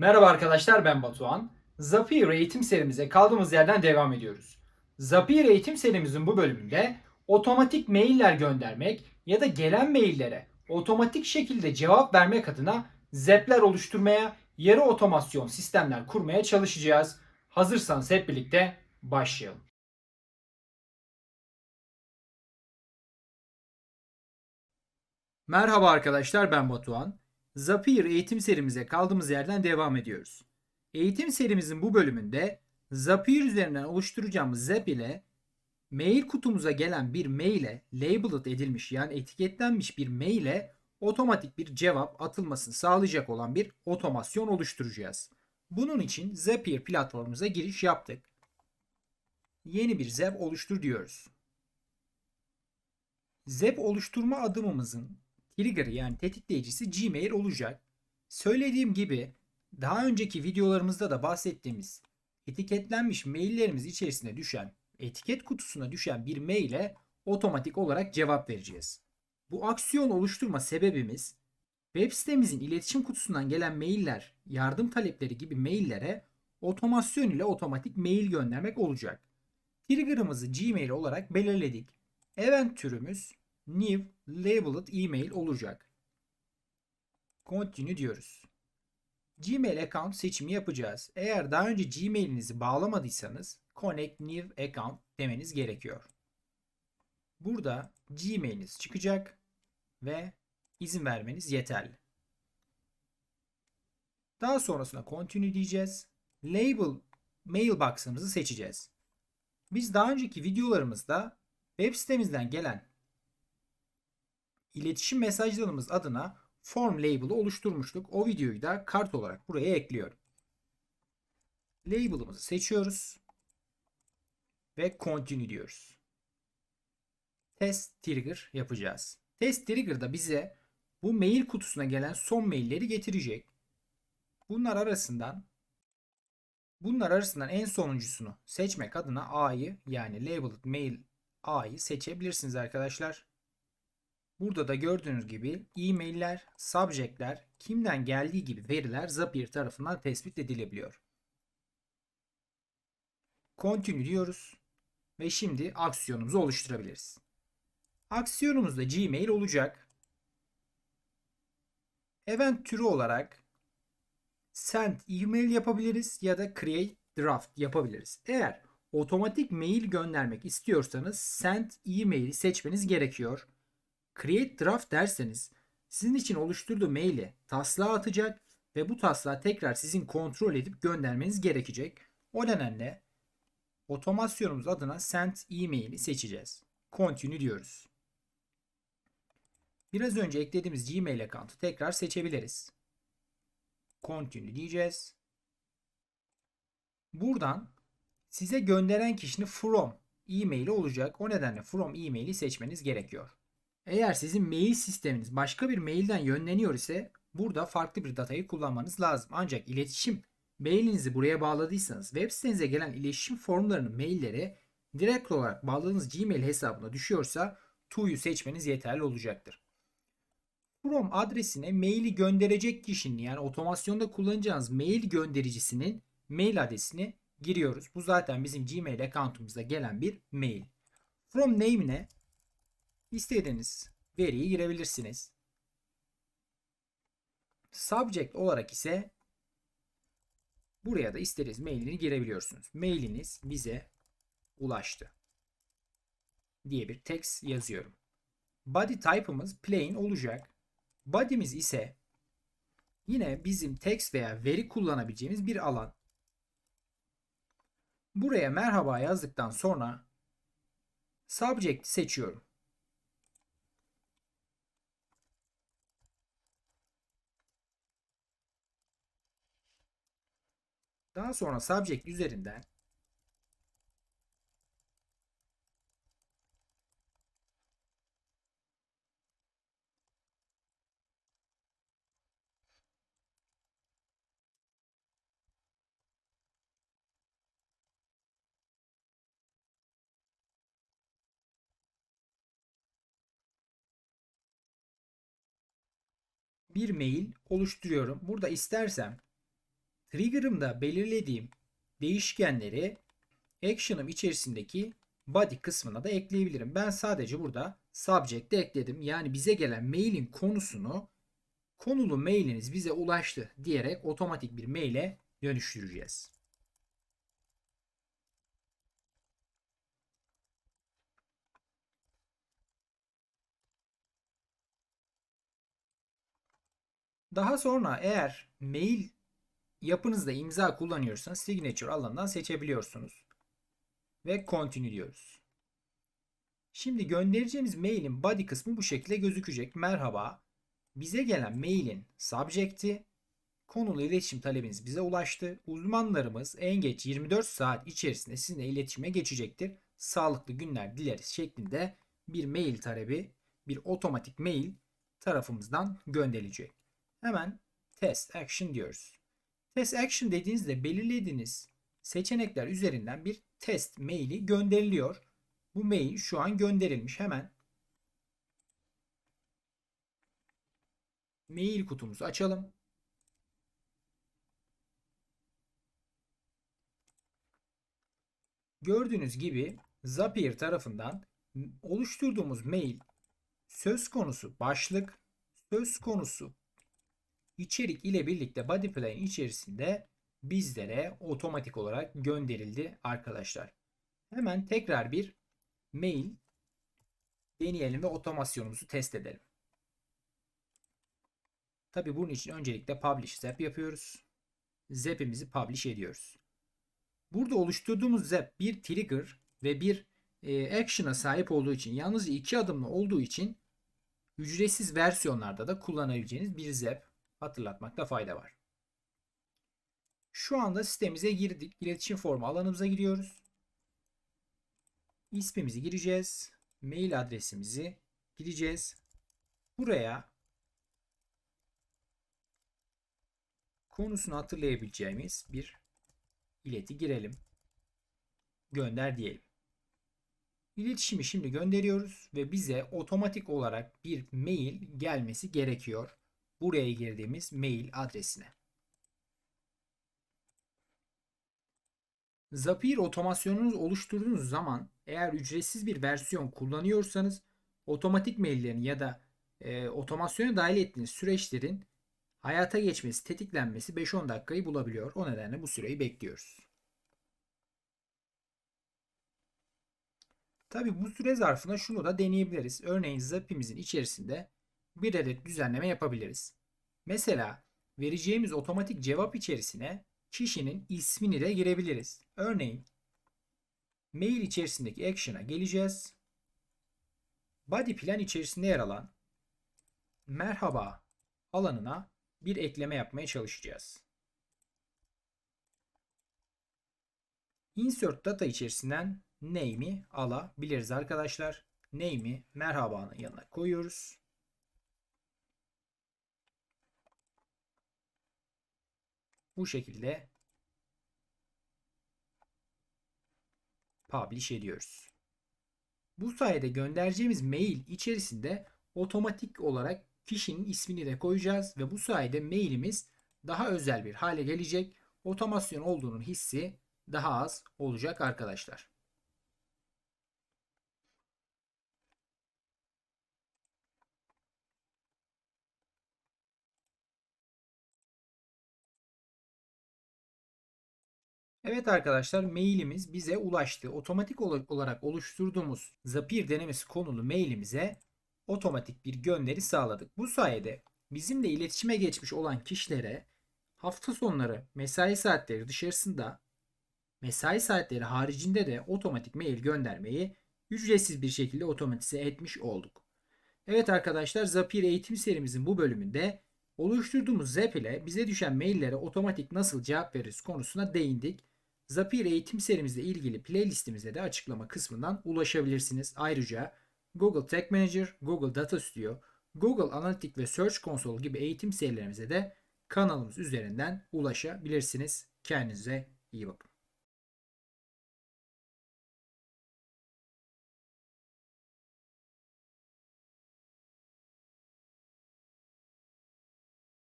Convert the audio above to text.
Merhaba arkadaşlar ben Batuhan. Zapier eğitim serimize kaldığımız yerden devam ediyoruz. Zapier eğitim serimizin bu bölümünde otomatik mailler göndermek ya da gelen maillere otomatik şekilde cevap vermek adına zepler oluşturmaya, yarı otomasyon sistemler kurmaya çalışacağız. Hazırsanız hep birlikte başlayalım. Merhaba arkadaşlar ben Batuhan. Zapier eğitim serimize kaldığımız yerden devam ediyoruz. Eğitim serimizin bu bölümünde Zapier üzerinden oluşturacağımız Zap ile mail kutumuza gelen bir maile labeled edilmiş yani etiketlenmiş bir maile otomatik bir cevap atılmasını sağlayacak olan bir otomasyon oluşturacağız. Bunun için Zapier platformumuza giriş yaptık. Yeni bir Zap oluştur diyoruz. Zap oluşturma adımımızın trigger'ı yani tetikleyicisi Gmail olacak. Söylediğim gibi daha önceki videolarımızda da bahsettiğimiz etiketlenmiş maillerimiz içerisine düşen etiket kutusuna düşen bir maile otomatik olarak cevap vereceğiz. Bu aksiyon oluşturma sebebimiz web sitemizin iletişim kutusundan gelen mailler, yardım talepleri gibi maillere otomasyon ile otomatik mail göndermek olacak. Trigger'ımızı Gmail olarak belirledik. Event türümüz new labeled email olacak. Continue diyoruz. Gmail account seçimi yapacağız. Eğer daha önce Gmail'inizi bağlamadıysanız connect new account demeniz gerekiyor. Burada Gmail'iniz çıkacak ve izin vermeniz yeterli. Daha sonrasında continue diyeceğiz. Label mailbox'ımızı seçeceğiz. Biz daha önceki videolarımızda web sitemizden gelen iletişim mesajlarımız adına form label'ı oluşturmuştuk. O videoyu da kart olarak buraya ekliyorum. Label'ımızı seçiyoruz ve continue diyoruz. Test trigger yapacağız. Test trigger da bize bu mail kutusuna gelen son mailleri getirecek. Bunlar arasından bunlar arasından en sonuncusunu seçmek adına A'yı yani labeled mail A'yı seçebilirsiniz arkadaşlar. Burada da gördüğünüz gibi e-mailler, subjectler, kimden geldiği gibi veriler Zapier tarafından tespit edilebiliyor. Continue diyoruz ve şimdi aksiyonumuzu oluşturabiliriz. Aksiyonumuzda Gmail olacak. Event türü olarak send email yapabiliriz ya da create draft yapabiliriz. Eğer otomatik mail göndermek istiyorsanız send email'i seçmeniz gerekiyor. Create draft derseniz sizin için oluşturduğu maili taslağa atacak ve bu taslağı tekrar sizin kontrol edip göndermeniz gerekecek. O nedenle otomasyonumuz adına send email'i seçeceğiz. Continue diyoruz. Biraz önce eklediğimiz Gmail account'u tekrar seçebiliriz. Continue diyeceğiz. Buradan size gönderen kişinin from e-maili olacak. O nedenle from e-maili seçmeniz gerekiyor. Eğer sizin mail sisteminiz başka bir mailden yönleniyor ise burada farklı bir datayı kullanmanız lazım. Ancak iletişim mailinizi buraya bağladıysanız web sitenize gelen iletişim formlarının mailleri direkt olarak bağladığınız Gmail hesabına düşüyorsa to'yu seçmeniz yeterli olacaktır. From adresine maili gönderecek kişinin yani otomasyonda kullanacağınız mail göndericisinin mail adresini giriyoruz. Bu zaten bizim Gmail account'umuzda gelen bir mail. From name'ine istediğiniz veriyi girebilirsiniz. Subject olarak ise buraya da istediğiniz mailini girebiliyorsunuz. Mailiniz bize ulaştı diye bir text yazıyorum. Body type'ımız plain olacak. Body'miz ise yine bizim text veya veri kullanabileceğimiz bir alan. Buraya merhaba yazdıktan sonra subject seçiyorum. Daha sonra subject üzerinden bir mail oluşturuyorum. Burada istersem trigger'ımda belirlediğim değişkenleri action'ım içerisindeki body kısmına da ekleyebilirim. Ben sadece burada subject'e ekledim. Yani bize gelen mailin konusunu konulu mailiniz bize ulaştı diyerek otomatik bir maile dönüştüreceğiz. Daha sonra eğer mail yapınızda imza kullanıyorsanız signature alanından seçebiliyorsunuz. Ve continue diyoruz. Şimdi göndereceğimiz mailin body kısmı bu şekilde gözükecek. Merhaba. Bize gelen mailin subject'i konulu iletişim talebiniz bize ulaştı. Uzmanlarımız en geç 24 saat içerisinde sizinle iletişime geçecektir. Sağlıklı günler dileriz şeklinde bir mail talebi, bir otomatik mail tarafımızdan gönderilecek. Hemen test action diyoruz. Test action dediğinizde belirlediğiniz seçenekler üzerinden bir test maili gönderiliyor. Bu mail şu an gönderilmiş. Hemen mail kutumuzu açalım. Gördüğünüz gibi Zapier tarafından oluşturduğumuz mail söz konusu başlık, söz konusu içerik ile birlikte body plan içerisinde bizlere otomatik olarak gönderildi arkadaşlar. Hemen tekrar bir mail deneyelim ve otomasyonumuzu test edelim. Tabi bunun için öncelikle publish zap yapıyoruz. Zap'imizi publish ediyoruz. Burada oluşturduğumuz zap bir trigger ve bir e, action'a sahip olduğu için yalnızca iki adımlı olduğu için ücretsiz versiyonlarda da kullanabileceğiniz bir zap hatırlatmakta fayda var. Şu anda sitemize girdik. İletişim formu alanımıza giriyoruz. İsmimizi gireceğiz. Mail adresimizi gireceğiz. Buraya konusunu hatırlayabileceğimiz bir ileti girelim. Gönder diyelim. İletişimi şimdi gönderiyoruz ve bize otomatik olarak bir mail gelmesi gerekiyor. Buraya girdiğimiz mail adresine. Zapier otomasyonunuzu oluşturduğunuz zaman eğer ücretsiz bir versiyon kullanıyorsanız otomatik maillerin ya da e, otomasyona dahil ettiğiniz süreçlerin hayata geçmesi, tetiklenmesi 5-10 dakikayı bulabiliyor. O nedenle bu süreyi bekliyoruz. Tabi bu süre zarfında şunu da deneyebiliriz. Örneğin Zapi'mizin içerisinde bir adet düzenleme yapabiliriz. Mesela vereceğimiz otomatik cevap içerisine kişinin ismini de girebiliriz. Örneğin mail içerisindeki action'a geleceğiz. Body plan içerisinde yer alan merhaba alanına bir ekleme yapmaya çalışacağız. Insert data içerisinden name'i alabiliriz arkadaşlar. Name'i merhabanın yanına koyuyoruz. Bu şekilde publish ediyoruz. Bu sayede göndereceğimiz mail içerisinde otomatik olarak kişinin ismini de koyacağız ve bu sayede mailimiz daha özel bir hale gelecek. Otomasyon olduğunun hissi daha az olacak arkadaşlar. Evet arkadaşlar mailimiz bize ulaştı. Otomatik olarak oluşturduğumuz Zapier denemesi konulu mailimize otomatik bir gönderi sağladık. Bu sayede bizimle iletişime geçmiş olan kişilere hafta sonları mesai saatleri dışarısında mesai saatleri haricinde de otomatik mail göndermeyi ücretsiz bir şekilde otomatize etmiş olduk. Evet arkadaşlar Zapier eğitim serimizin bu bölümünde oluşturduğumuz Zap ile bize düşen maillere otomatik nasıl cevap veririz konusuna değindik. Zapier eğitim serimizle ilgili playlistimize de açıklama kısmından ulaşabilirsiniz. Ayrıca Google Tag Manager, Google Data Studio, Google Analytics ve Search Console gibi eğitim serilerimize de kanalımız üzerinden ulaşabilirsiniz. Kendinize iyi bakın.